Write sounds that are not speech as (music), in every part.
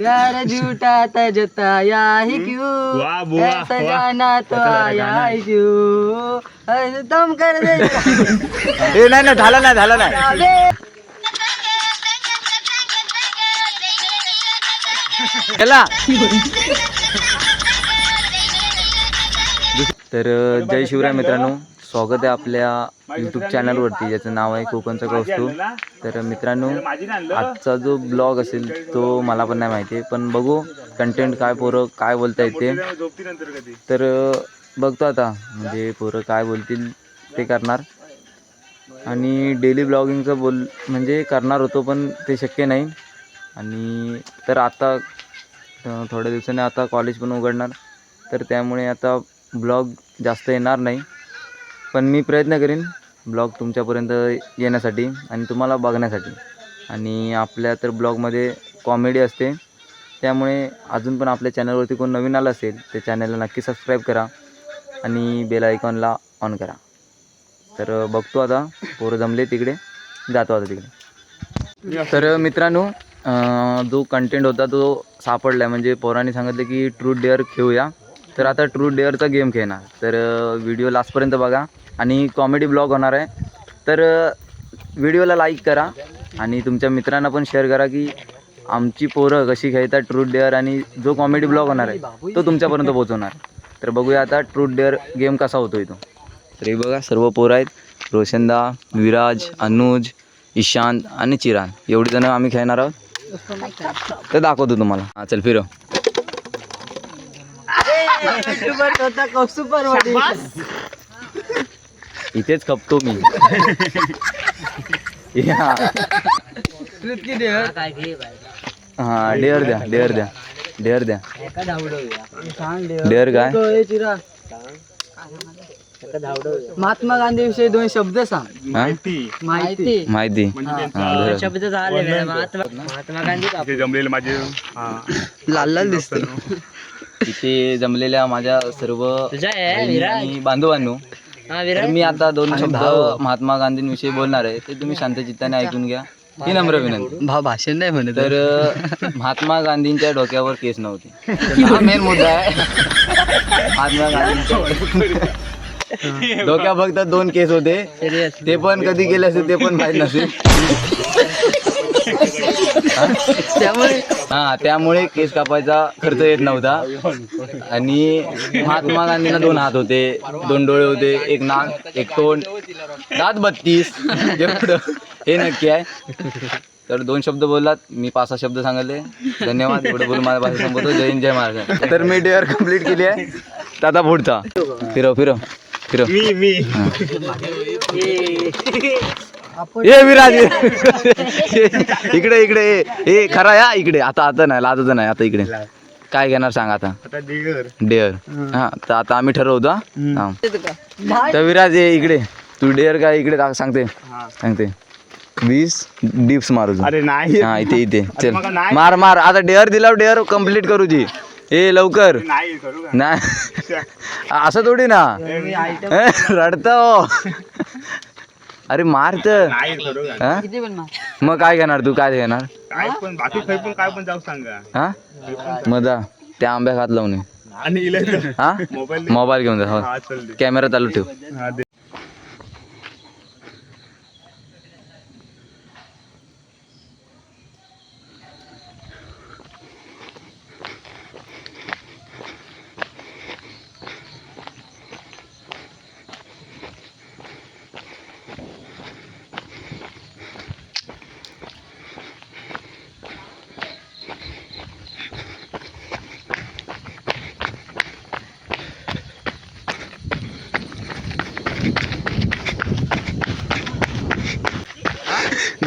प्यार (laughs) झूठा था जताया ही क्यों? वाह, बुआ, ऐसा वाह. जाना तो आया ही क्यों? ऐसे दम कर दे। ए नाही नाही झालं नाही झालं नाही। केला (laughs) तर अ, जय शिवराय मित्रांनो। स्वागत आहे आपल्या यूट्यूब चॅनलवरती ज्याचं नाव आहे कोकणचा कौस्तू तर मित्रांनो आजचा जो ब्लॉग असेल तो मला पण नाही माहिती आहे पण बघू कंटेंट काय पोरं काय बोलता येते. तर बघतो आता म्हणजे पोरं काय बोलतील ते करणार. आणि डेली ब्लॉगिंगचं बोल म्हणजे करणार होतो पण ते शक्य नाही. आणि तर आता थोड्या दिवसांनी आता कॉलेज पण उघडणार. तर त्यामुळे आता ब्लॉग जास्त येणार नाही. पण मी प्रयत्न करीन ब्लॉग तुमच्यापर्यंत येण्यासाठी आणि तुम्हाला बघण्यासाठी. आणि आपल्या तर ब्लॉगमध्ये कॉमेडी असते. त्यामुळे अजून पण आपल्या चॅनलवरती कोण नवीन आलं असेल त्या चॅनलला नक्की सबस्क्राईब करा आणि बेल आयकॉनला ऑन करा. तर बघतो आता पोरं जमले तिकडे जातो आता तिकडे. तर मित्रांनो जो कंटेंट होता तो सापडला आहे म्हणजे पोरांनी सांगितलं की ट्रूथ डेअर खेळूया. तर आता ट्रूथ डेअरचा गेम खेळणार. तर व्हिडिओ लास्टपर्यंत बघा. आणि कॉमेडी ब्लॉग होणार आहे. तर व्हिडिओला लाईक करा आणि तुमच्या मित्रांना पण शेअर करा की आमची पोरं कशी खेळतात ट्रूथ डेअर आणि जो कॉमेडी ब्लॉग होणार आहे तो तुमच्यापर्यंत पोहोचवणार. तर बघूया आता ट्रूथ डेअर गेम कसा होतोय तो. तर हे बघा सर्व पोरं आहेत. रोशनदा विराज अनुज ईशांत आणि चिरान. एवढी जणं आम्ही खेळणार आहोत. तर दाखवतो तुम्हाला. हां चल फिरव. इथेच खपतो मी? हां डेअर द्या डेअर द्या डेअर द्या. डेअर. काय? तो हे चिरा. महात्मा गांधी विषयी दोन शब्द सांग. हां? माहिती. माहिती. म्हणजे हां. शब्द झाले महात्मा महात्मा गांधी जमलेले माझे हा. लाल लाल दिसतो. इथे जमलेल्या माझ्या सर्व बांधवांनो तर मी आता दोन शब्द महात्मा गांधींविषयी बोलणार आहे ते तुम्ही शांत चित्ताने ऐकून घ्या. ही नम्र विनंती. भा भाषण नाही म्हणत. तर महात्मा गांधींच्या डोक्यावर केस नव्हते. (laughs) हा मेन मुद्दा आहे. महात्मा गांधींच्या (laughs) डोक्या फक्त दोन केस होते. ते पण कधी गेले असेल ते पण माहीत नसेल. त्यामुळे हा त्यामुळे केस कापायचा खर्च येत नव्हता. आणि महात्मा गांधींना दोन हात होते दोन डोळे होते एक नाक एक तोंड दात बत्तीस एवढं. हे नक्की आहे. तर दोन शब्द बोललात मी पाच सहा शब्द सांगितले धन्यवाद एवढं बोलून माझ्या भाषा संपवतो. जय हिंद जय महाराज तर मी डेअर कंप्लीट केली आहे. तर आता पुढचा. फिरव फिरव फिरव. मी मी. ये विराज. (laughs) इकडे इकडे ये. ए खरा या इकडे. आता आता नाही लाजत नाही आता इकडे. काय घेणार सांग आता? डेअर हा तर आता आम्ही ठरवतो हा. तर विराज ये इकडे. तू डेअर काय इकडे सांगते. हा. सांगते. वीस डिप्स मारू. अरे नाही. हा इथे इथे. चल. मार मार. आता डेअर दिल्यावर डेअर कंप्लीट करू जी. ए लवकर. नाही (laughs) असं थोडी ना. रडता. हो (laughs) अरे मार तर. नाही करू का? हा? किती पण मार. मग काय घेणार? तू काय घेणार? काय पण बाकी काही पण काय पण जाऊ सांगा. हा? मजा त्या आंब्या लावून ये. आणि हा? मोबाईल मोबाईल घेऊन जा हो. हा चल दे. कॅमेरा चालू ठेव. हा दे.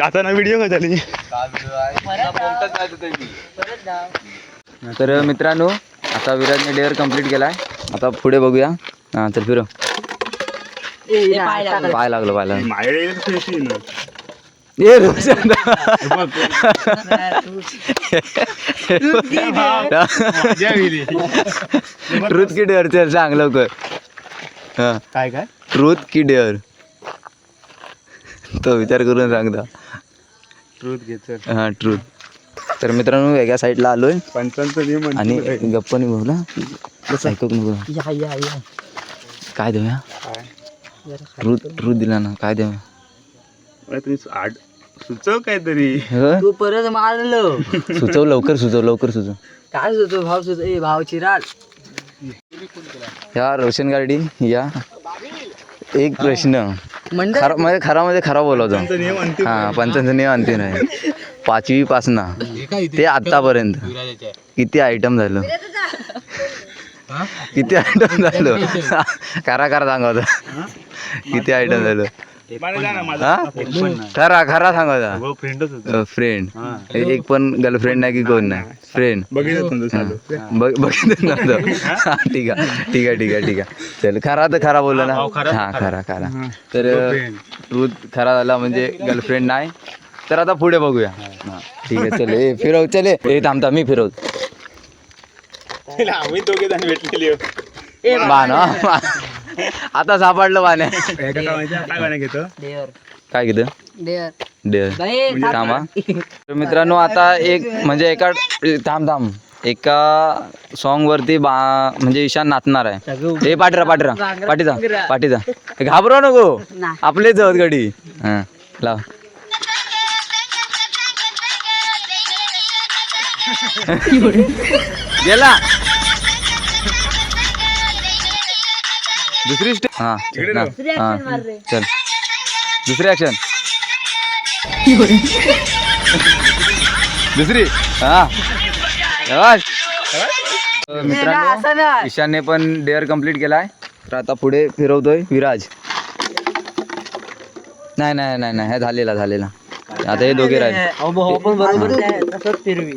जाताना व्हिडिओ का झाली तर मित्रांनो आता विराजने डेअर कंप्लीट केलाय. आता पुढे बघूया. हा चल हे पाय लागलं. पाय लागलं ए रोशन. ट्रूथ की डेअर चल सांग लवकर. हा. काय काय? ट्रूथ की डेअर तो विचार करून सांगता. ट्रूथ घे चल हां ट्रूथ तर मित्रांनो वेगळ्या साईडला आलोय. पंचांचा आणि आणि गप्पानी बोला ऐकू नको. या या या. काय देऊया? रूत रूत दिला ना. काय देऊया? तुम्ही आड सुचव काहीतरी. हं? तू परत मारलो. सुचव लवकर सुचव लवकर सुचव. काय सुचतो भाव सुचतो ए भाव चिराड या रोशन गाडी या. एक प्रश्न. खरा म्हणजे खरामध्ये खरा बोलवतो पंचांचा नियम अंतिम हा पंचांचा नियम अंतिम आहे. पाचवी पासना ते आतापर्यंत किती आयटम झालं? किती आयटम झालं? (laughs) करा करा सांगा होता किती आयटम झालं? खरा खरा सांगा होता. फ्रेंडच होता फ्रेंड एक पण गर्लफ्रेंड नाही की कोण नाही. फ्रेंड बघितलं नव्हतं (laughs) हा, ठीक आहे ठीक आहे ठीक आहे ठीक आहे. चल खरा तर खरा बोलला ना. हा खरा खरा. तर ट्रूथ खरा झाला म्हणजे गर्लफ्रेंड नाही. तर आता पुढे बघूया. ठीक आहे चल ए फिरव चल ए. ए, थांब थांब मी फिरव. आम्ही दोघे जण भेटलेली. (laughs) (laughs) आता सापडलं एका काय घेतो? काय घेतं? डेअर बाई थांबा. तर मित्रांनो आता एक म्हणजे एका थांब थांब. एका सॉन्ग वरती बा म्हणजे ईशान नाचणार आहे. ए पाठरा पाठरा. पाठीचा पाठीचा. घाबरव नको. आपलेच जाऊत गडी. हा लाव. (laughs) गेला. दुसरी स्टेप हा. इकडे हा. हा चल. दुसरी ऍक्शन दुसरी. हा. मित्रांनो ईशानने पण डेअर कंप्लीट केलाय. तर आता पुढे फिरवतोय विराज. नाही नाही नाही नाही. हे झालेला झालेला. आता हे दोघे राहिले. अहो, भाऊ पण बरोबर आहे, तसंच फिरवी.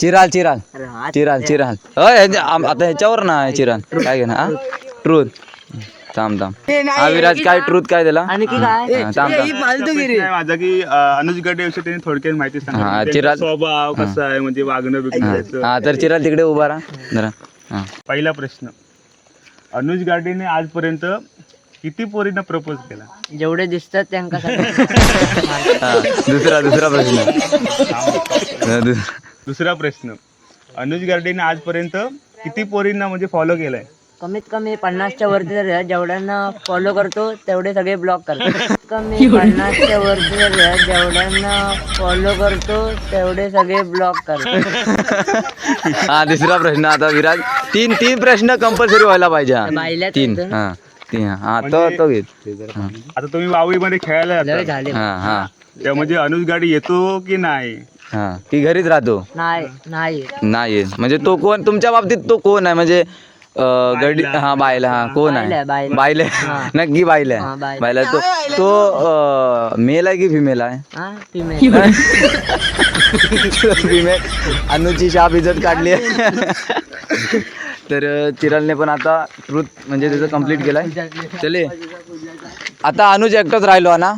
चिराल चिराल. अरे चिराल चिराल. आता ह्याच्यावर ना चिराल. काय घेणार? हा? ट्रूथ. थांब थांब. ते नाही, हा विराज काय ट्रूथ काय? दिला आणि की काय फालतूगिरी नाही माझा की अं, अनुज गडे विषयी त्यांनी थोडक्यात माहिती हा, सांगा त्यांचा चिराग- स्वभाव कसा आहे म्हणजे वागणं हा. बिगणं हा, तर चिराल तिकडे उभा राहा. जरा. हा. पहिला प्रश्न. अनुज गाडीने आजपर्यंत किती पोरींना प्रपोज केला? जेवढे दिसतात त्यांका हा, दुसरा दुसरा प्रश्न. हा, दु- दुसरा प्रश्न. अनुज गार्डेने आजपर्यंत किती पोरींना म्हणजे फॉलो केलाय? कमीत कमी पन्नासच्या वरती जर जेवढ्यांना फॉलो करतो तेवढे सगळे ब्लॉक करतो कमी पन्नासच्या वरती जर जेवढ्यांना फॉलो करतो तेवढे सगळे ब्लॉक करतो हा दुसरा प्रश्न आता विराज. तीन तीन प्रश्न कंपल्सरी व्हायला पाहिजे. हा. तीन. येतं ना. हा तीन. हा तो तो घेत. हा. आता तुम्ही वावी मध्ये खेळायला लय जाता. झाले. हा हा. त्या म्हणजे अनुज गाडी येतो की नाही? हा की घरीच राहतो? नाही नाही नाही. म्हणजे तो कोण तुमच्या बाबतीत तो कोण आहे? म्हणजे गडी हा बायला हा कोण आहे? बायला, (laughs) नक्की बायला हा, बायला. बायला तो तो मेल आहे की फिमेल आहे? हा female. (laughs) फिमेल अनुची शाप इज्जत काढली आहे. (laughs) तर चिरालने पण आता ट्रूथ म्हणजे त्याचं कंप्लीट केलाय. चले. आता अनुज एकटाच राहिलो ना?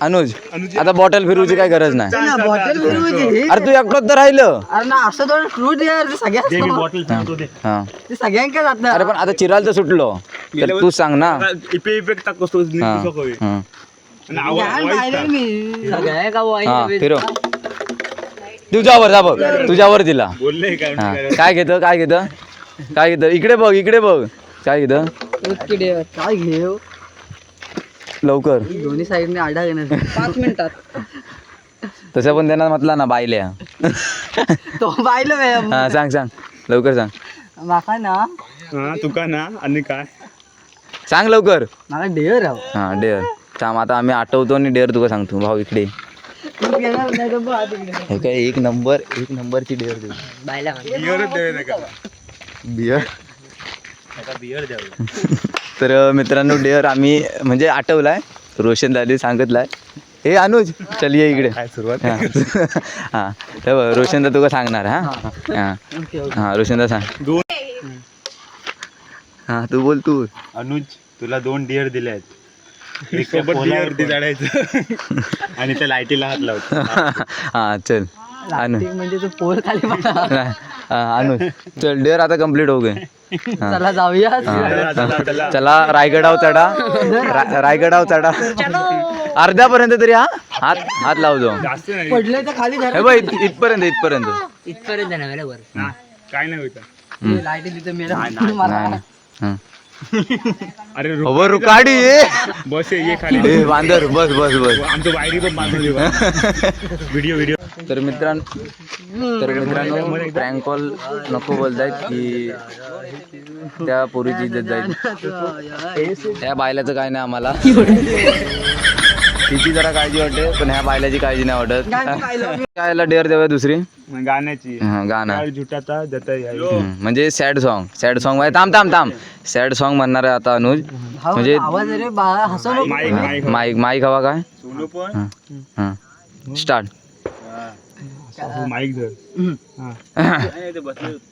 अनुज आता बॉटल फिरवची काय गरज नाही. ना, फिरवूची. अरे तू एकटाच तर राहिलं. अरे ना असं थोडं यार सगळ्या बॉटल हा ते सगळ्यांका जात अरे पण आता चिराल तर सुटलो. तर तू सांग ना. इपे इफेक्ट हा हा. हा. फिरव. तुझ्यावर जा बघ. तुझ्यावर दिला बोलले काय हा. काय? घेतं काय घेतं? काय घेतं? इकडे बघ इकडे बघ. काय घेतं? काय घेऊ? लवकर. दोन्ही साईडने आडा घेणार पाच मिनिटात. तसं पण त्यांना म्हटला ना बायल्या. तो पाहिलं हा सांग सांग. लवकर सांग. माका ना. हा तुका ना आणि काय? सांग लवकर. मला डेअर राव हा डेअर. थांब आता आम्ही आठवतो आणि डेअर तुका सांगतो. भाऊ इकडे. तू घेणार नाही तर बघ तिकडे. हे काय एक नंबर एक नंबरची डेअर देऊ. बायला बियर बिअर द्यावे. (laughs) तर मित्रांनो डेअर आम्ही म्हणजे आठवलाय. रोशन दादी सांगितलाय. हे अनुज चल ये इकडे. काय सुरुवात? हा. बघ, रोशनदा तुका सांगणार हा? हा. हा रोशनदा सांग. दोन हा तू बोल तू. अनुज तुला दोन डिअर दिले आहेत. (laughs) एक पोलावरती चढायचं (laughs) आणि त्या लाईटीला हात लावतो. (laughs) हा चल. म्हणजे तू पोर खाली (laughs) हा, अनुज चल डेअर आता कंप्लीट हो गए. हा. चला जाऊया. हा. चला, रायगडाव चढा. रा- रायगडाव चढा. अर्ध्यापर्यंत तरी हा? हात हात लाव जाऊ. जास्त नाही. पडले तर खाली हे बघ इत- इथपर्यंत इथपर्यंत. इथपर्यंत काय नाही होता. हम्म. लाइट तिथं मेरा नाही नाही. अरे रो- अहो, रुकाडी. बस ये खाली. ए, बांदर बस बस बस. आमचं वायरी पण बांधून देऊ व्हिडिओ व्हिडिओ तर मित्रांनो तर मित्रांनो प्रँक कॉल नको बोलतायत की त्या पोरीची इज्जत जाईल. त्या बायलाचं काय नाही आम्हाला. तिची जरा काळजी वाटते पण ह्या बायलाची काळजी नाही वाटत. कायला (laughs) डेअर देऊया दुसरी. गाण्याची. हं, गाणं. काय झुटाचा. हं, म्हणजे सॅड सॉन्ग सॅड सॉन्ग थांब थांब थांब. सॅड सॉन्ग म्हणणार आहे आता अनुज. म्हणजे माईक माईक. हवा काय? हां. स्टार्ट. हो, माईक धर.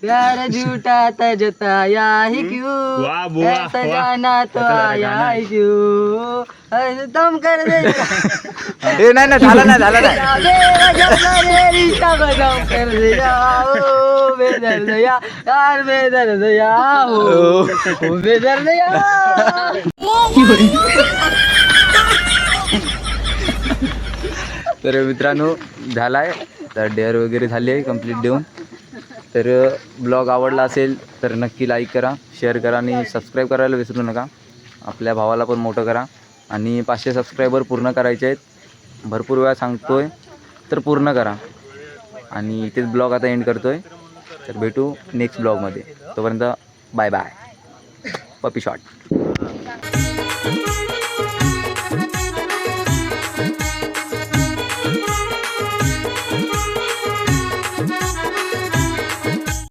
प्यार झूठा था जताया ही क्यों? वाह बुआ ऐसा वाह जाना तो आया ही क्यों? दम कर दे. ए नाही नाही झालं नाही झालं नाही. कर ओ बेदर्द या यार बेदर्द या हो. बेदर्द या तर मित्रांनो झालाय. आता डेअर वगैरे झाली आहे कंप्लीट देऊन. तर ब्लॉग आवडला असेल तर नक्की लाईक करा शेअर करा आणि सबस्क्राईब करायला विसरू नका. आपल्या भावाला पण मोठं करा. आणि पाचशे सबस्क्रायबर पूर्ण करायचे आहेत. भरपूर वेळा सांगतो आहे तर पूर्ण करा. आणि इथेच ब्लॉग आता एंड करतो आहे तर भेटू नेक्स्ट ब्लॉगमध्ये तोपर्यंत बाय बाय पपी शॉट